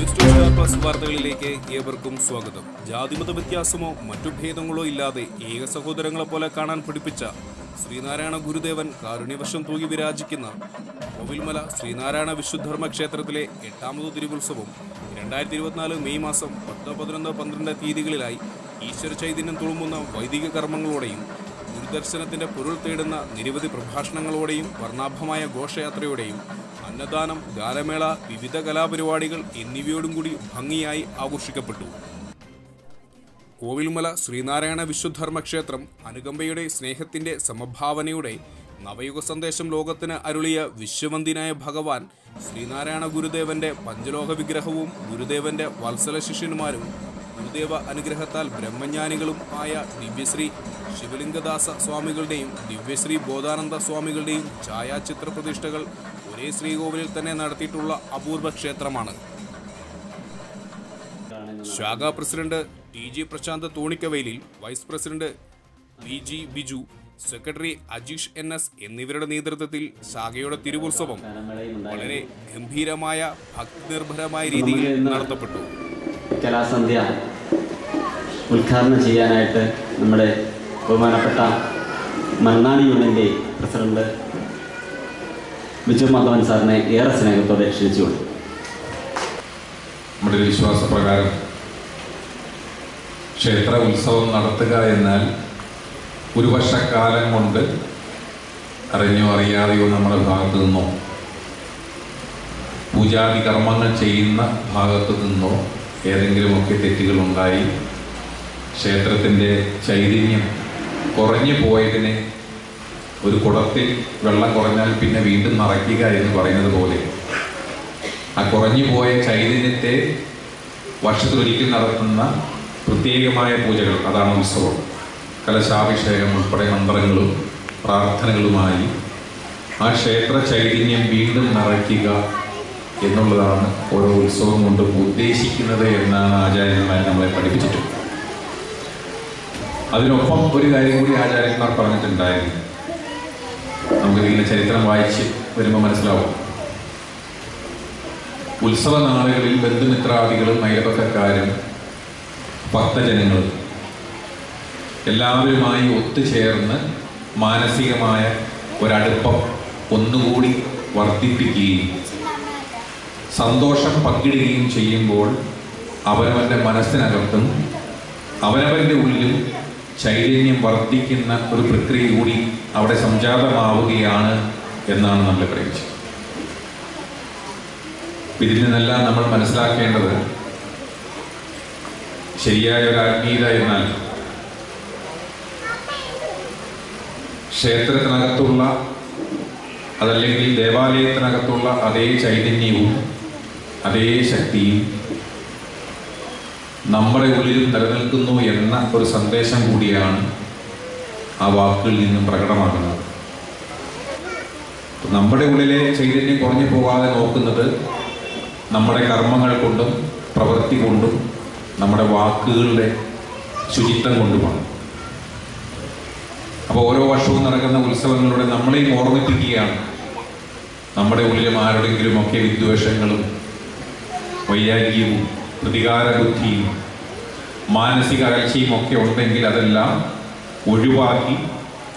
News വാർത്തകളിലേക്ക് ഏവർക്കും സ്വാഗതം. ജാതിമത വ്യത്യാസമോ മറ്റു ഭേദങ്ങളോ ഇല്ലാതെ ഏക സഹോദരങ്ങളെ പോലെ കാണാൻ പഠിപ്പിച്ച ശ്രീനാരായണ ഗുരുദേവൻ കാരുണ്യവർഷം തൂകി വിരാജിക്കുന്ന കോവിൽമല ശ്രീനാരായണ വിശുദ്ധർമ്മ ക്ഷേത്രത്തിലെ എട്ടാമത് തിരുവുത്സവം രണ്ടായിരത്തി ഇരുപത്തിനാല് മെയ് മാസം പത്ത് പതിനൊന്ന് പന്ത്രണ്ട് തീയതികളിലായി ഈശ്വര ചൈതന്യം തുളുമ്പുന്ന വൈദിക കർമ്മങ്ങളോടെയും ഗുരുദർശനത്തിന്റെ പൊരുൾ തേടുന്ന നിരവധി പ്രഭാഷണങ്ങളോടെയും വർണാഭമായ ഘോഷയാത്രയോടെയും അന്നദാനം ഗാനമേള വിവിധ കലാപരിപാടികൾ എന്നിവയോടും കൂടി ഭംഗിയായി ആഘോഷിക്കപ്പെട്ടു. കോവിൽമല ശ്രീനാരായണ വിശ്വധർമ്മ ക്ഷേത്രം അനുകമ്പയുടെ സ്നേഹത്തിന്റെ സമഭാവനയുടെ നവയുഗ സന്ദേശം ലോകത്തിന് അരുളിയ വിശ്വവന്തിനായ ഭഗവാൻ ശ്രീനാരായണ ഗുരുദേവന്റെ പഞ്ചലോക വിഗ്രഹവും ഗുരുദേവന്റെ വത്സല ശിഷ്യന്മാരും ഗുരുദേവ അനുഗ്രഹത്താൽ ബ്രഹ്മജ്ഞാനികളും ആയ ദിവ്യശ്രീ ശിവലിംഗദാസ സ്വാമികളുടെയും ദിവ്യശ്രീ ബോധാനന്ദ സ്വാമികളുടെയും ഛായാചിത്ര പ്രതിഷ്ഠകൾ ഒരേ ശ്രീകോവിലിൽ തന്നെ നടത്തിയിട്ടുള്ള അപൂർവ ക്ഷേത്രമാണ്. ശാഖാ president T G Prashanth തോണിക്കവയിലിൽ vice president V G Biju secretary Ajeesh N S എന്നിവരുടെ നേതൃത്വത്തിൽ ശാഖയുടെ തിരുവുത്സവം വളരെ ഗംഭീരമായ ഭക്തിനിർഭരമായ രീതിയിൽ നടത്തപ്പെട്ടു. കലാസന്ധ്യ ഉദ്ഘാടനം ചെയ്യാനായിട്ട് നമ്മുടെ ബഹുമാനപ്പെട്ട മണ്ണാടി യൂണിയന്റെ പ്രസിഡന്റ് ബിജു മാധവൻ സാറിനെ ഏറെ സ്നേഹത്തോടെ ക്ഷണിച്ചുകൊണ്ട്. നമ്മുടെ ഒരു വിശ്വാസപ്രകാരം ക്ഷേത്ര ഉത്സവം നടത്തുക എന്നാൽ ഒരു വർഷക്കാലം കൊണ്ട് അറിഞ്ഞോ അറിയാതെയോ നമ്മുടെ ഭാഗത്തു നിന്നോ പൂജാതി കർമ്മങ്ങൾ ചെയ്യുന്ന ഭാഗത്തു നിന്നോ ഏതെങ്കിലുമൊക്കെ തെറ്റുകൾ ഉണ്ടായി ക്ഷേത്രത്തിന്റെ ചൈതന്യം കുറഞ്ഞു പോയതിനെ ഒരു കുടത്തിൽ വെള്ളം കുറഞ്ഞാൽ പിന്നെ വീണ്ടും നിറയ്ക്കുക എന്ന് പറയുന്നത് പോലെ. ആ കുറഞ്ഞു പോയ ചൈതന്യത്തെ വർഷത്തിലൊരിക്കൽ നടത്തുന്ന പ്രത്യേകമായ പൂജകൾ അതാണ് ഉത്സവം. കലശാഭിഷേകം ഉൾപ്പെടെ മന്ത്രങ്ങളും പ്രാർത്ഥനകളുമായി ആ ക്ഷേത്ര ചൈതന്യം വീണ്ടും നിറയ്ക്കുക എന്നുള്ളതാണ് ഓരോ ഉത്സവം കൊണ്ട് ഉദ്ദേശിക്കുന്നത് എന്നാണ് ആചാര്യന്മാർ നമ്മളെ പഠിപ്പിച്ചിട്ടുള്ളത്. അതിനൊപ്പം ഒരു കാര്യം കൂടി ആചാര്യന്മാർ പറഞ്ഞിട്ടുണ്ടായിരുന്നു. നമുക്ക് ഇതിന്റെ ചരിത്രം വായിച്ച് വരുമ്പോൾ മനസ്സിലാവും. ഉത്സവ നാളുകളിൽ ബന്ധുമിത്രാദികളും അയൽപക്കക്കാരും ഭക്തജനങ്ങളും എല്ലാവരുമായി ഒത്തുചേർന്ന് മാനസികമായ ഒരടുപ്പം ഒന്നുകൂടി വർദ്ധിപ്പിക്കുകയും സന്തോഷം പങ്കിടുകയും ചെയ്യുമ്പോൾ അവനവന്റെ മനസ്സിനകത്തും അവനവന്റെ ഉള്ളിലും ചൈതന്യം വർദ്ധിക്കുന്ന ഒരു പ്രക്രിയ കൂടി അവിടെ സംജാതമാവുകയാണ് എന്നാണ് നമ്മൾ പ്രയോഗിച്ചത് ഇതിൽ നിന്നെല്ലാം നമ്മൾ മനസ്സിലാക്കേണ്ടത് ശരിയായ ഒരു ആത്മീയത എന്നാൽ ക്ഷേത്രത്തിനകത്തുള്ള അതല്ലെങ്കിൽ ദേവാലയത്തിനകത്തുള്ള അതേ ചൈതന്യവും അതേ ശക്തിയും നമ്മുടെ ഉള്ളിലും നിലനിൽക്കുന്നു എന്ന ഒരു സന്ദേശം കൂടിയാണ് ആ വാക്കുകളിൽ നിന്നും പ്രകടമാകുന്നത്. നമ്മുടെ ഉള്ളിലെ ചൈതന്യം കുറഞ്ഞു പോകാതെ നോക്കുന്നത് നമ്മുടെ കർമ്മങ്ങൾ കൊണ്ടും പ്രവൃത്തി കൊണ്ടും നമ്മുടെ വാക്കുകളുടെ ശുചിത്വം കൊണ്ടുമാണ്. അപ്പോൾ ഓരോ വർഷവും നടക്കുന്ന ഉത്സവങ്ങളിലൂടെ നമ്മളെയും ഓർമ്മിപ്പിക്കുകയാണ്. നമ്മുടെ ഉള്ളിലും ആരുടെങ്കിലും ഒക്കെ വിദ്വേഷങ്ങളും വൈരാഗ്യവും പ്രതികാര ബുദ്ധിയും മാനസിക അകൽച്ചയും ഒക്കെ ഉണ്ടെങ്കിൽ അതെല്ലാം ഒഴിവാക്കി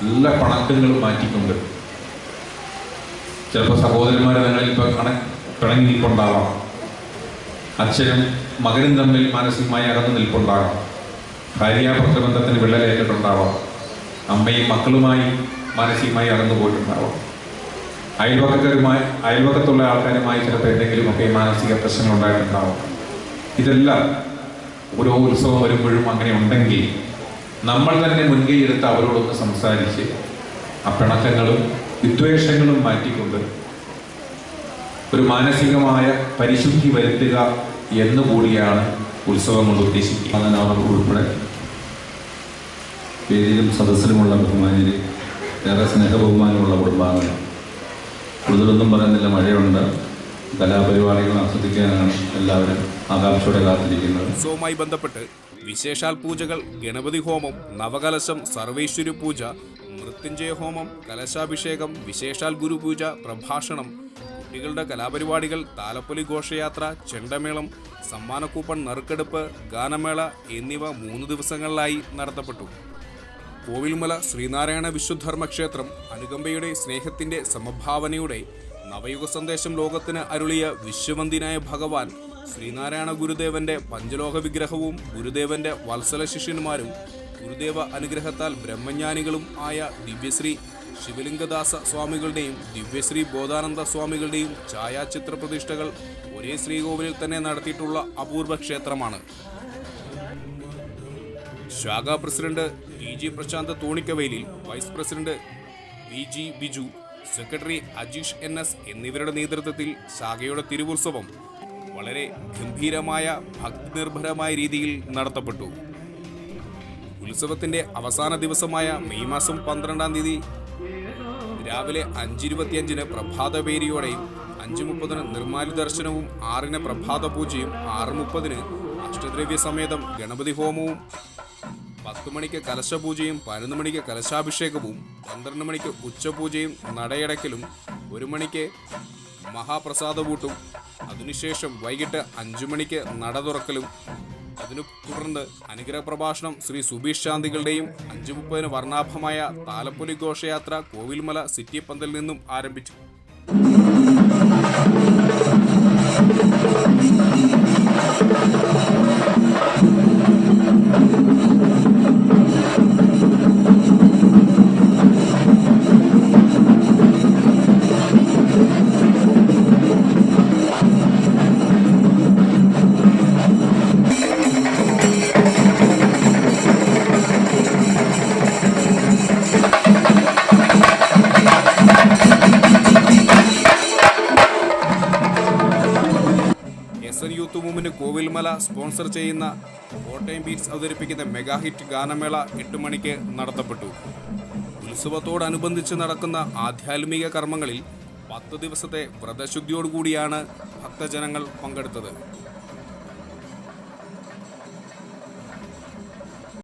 നല്ല പണക്കങ്ങൾ മാറ്റിക്കൊണ്ട്. ചിലപ്പോൾ സഹോദരന്മാരെ തങ്ങളിൽ ഇപ്പോൾ കണ പിണങ്ങി നിൽപ്പുണ്ടാവാം. അച്ഛനും മകനും തമ്മിൽ മാനസികമായി അകന്നു നിൽപ്പുണ്ടാകാം. ഭാര്യാപുത്രബന്ധത്തിന് വിള്ളലേറ്റിട്ടുണ്ടാവാം. അമ്മയും മക്കളുമായി മാനസികമായി അകന്നു പോയിട്ടുണ്ടാവാം. അയൽവക്കക്കാരുമായി അയൽവക്കത്തുള്ള ആൾക്കാരുമായി ചിലപ്പോൾ എന്തെങ്കിലുമൊക്കെ മാനസിക പ്രശ്നങ്ങൾ ഉണ്ടായിട്ടുണ്ടാവാം ഇതെല്ലാം ഓരോ ഉത്സവം വരുമ്പോഴും അങ്ങനെ ഉണ്ടെങ്കിൽ നമ്മൾ തന്നെ മുൻകൈ അവരോടൊന്ന് സംസാരിച്ച് ആ പിണക്കങ്ങളും വിദ്വേഷങ്ങളും മാറ്റിക്കൊണ്ട് ഒരു മാനസികമായ പരിശുദ്ധി വരുത്തുക എന്നുകൂടിയാണ് ഉത്സവം കൊണ്ട് ഉദ്ദേശിക്കുന്നത് ഉൾപ്പെടെ പേരിലും സദസ്സിലുമുള്ള ബഹുമാനിയിൽ ഏറെ സ്നേഹബഹുമാനമുള്ള കുടുംബാംഗങ്ങൾ. കൂടുതലൊന്നും പറയുന്നില്ല മഴയുണ്ട്. കലാപരിപാടികൾ ആസ്വദിക്കാനാണ് എല്ലാവരും ആകാംക്ഷയോടെ കാത്തിരിക്കുന്നത്. ഉത്സവവുമായി ബന്ധപ്പെട്ട് വിശേഷാൽ പൂജകൾ ഗണപതി ഹോമം നവകലശം സർവേശ്വരി പൂജ മൃത്യുഞ്ജയ ഹോമം കലശാഭിഷേകം വിശേഷാൽ ഗുരുപൂജ പ്രഭാഷണം കുട്ടികളുടെ കലാപരിപാടികൾ താലപ്പൊലി ഘോഷയാത്ര ചെണ്ടമേളം സമ്മാനക്കൂപ്പൺ നറുക്കെടുപ്പ് ഗാനമേള എന്നിവ മൂന്ന് ദിവസങ്ങളിലായി നടത്തപ്പെട്ടു. കോവിൽമല ശ്രീനാരായണ വിശ്വധർമ്മ ക്ഷേത്രം അനുകമ്പയുടെ സ്നേഹത്തിന്റെ സമഭാവനയുടെ നവയുഗ സന്ദേശം ലോകത്തിന് അരുളിയ വിശ്വവന്തിനായ ഭഗവാൻ ശ്രീനാരായണ ഗുരുദേവന്റെ പഞ്ചലോഹ വിഗ്രഹവും ഗുരുദേവന്റെ വത്സല ശിഷ്യന്മാരും ഗുരുദേവ അനുഗ്രഹത്താൽ ബ്രഹ്മജ്ഞാനികളും ആയ ദിവ്യശ്രീ ശിവലിംഗദാസ സ്വാമികളുടെയും ദിവ്യശ്രീ ബോധാനന്ദ സ്വാമികളുടെയും ഛായാചിത്ര പ്രതിഷ്ഠകൾ ഒരേ ശ്രീകോവിലിൽ തന്നെ നടത്തിയിട്ടുള്ള അപൂർവ ക്ഷേത്രമാണ്. ശാഖാ president T G Prashanth തോണിക്കവയലിൽ vice president V G Biju secretary Ajeesh N S എന്നിവരുടെ നേതൃത്വത്തിൽ ശാഖയുടെ തിരുവുത്സവം വളരെ ഗംഭീരമായ ഭക്തിനിർഭരമായ രീതിയിൽ നടത്തപ്പെട്ടു. ഉത്സവത്തിന്റെ അവസാന ദിവസമായ മെയ് മാസം പന്ത്രണ്ടാം തീയതി രാവിലെ അഞ്ചിരുപത്തിയഞ്ചിന് പ്രഭാതപേരിയോടെയും അഞ്ച് മുപ്പതിന് നിർമാലി ദർശനവും ആറിന് പ്രഭാത പൂജയും ആറ് മുപ്പതിന് അഷ്ടദ്രവ്യ സമേതം ഗണപതി ഹോമവും പത്ത് മണിക്ക് കലശപൂജയും പതിനൊന്ന് മണിക്ക് കലശാഭിഷേകവും പന്ത്രണ്ട് മണിക്ക് ഉച്ചപൂജയും നടയടക്കലും ഒരു മണിക്ക് മഹാപ്രസാദകൂട്ടും അതിനുശേഷം വൈകിട്ട് അഞ്ചു മണിക്ക് നട തുറക്കലും. അതിനു തുടർന്ന് അനുഗ്രഹ പ്രഭാഷണം ശ്രീ സുബീഷ് ശാന്തികളുടെയും അഞ്ചു മുപ്പതിന് വർണാഭമായ താലപ്പൊലി ഘോഷയാത്ര കോവിൽമല സിറ്റി പന്തൽ നിന്നും ആരംഭിച്ചു. Thank എൻ കോവിൽമല സ്പോൺസർ ചെയ്യുന്ന കോട്ടയം ബീറ്റ്സ് അവതരിപ്പിക്കുന്ന മെഗാ ഹിറ്റ് ഗാനമേള എട്ട് മണിക്ക് നടത്തപ്പെട്ടു. ഉത്സവത്തോടനുബന്ധിച്ച് നടക്കുന്ന ആധ്യാത്മിക കർമ്മങ്ങളിൽ പത്ത് ദിവസത്തെ വ്രതശുദ്ധിയോടുകൂടിയാണ് ഭക്തജനങ്ങൾ പങ്കെടുത്തത്.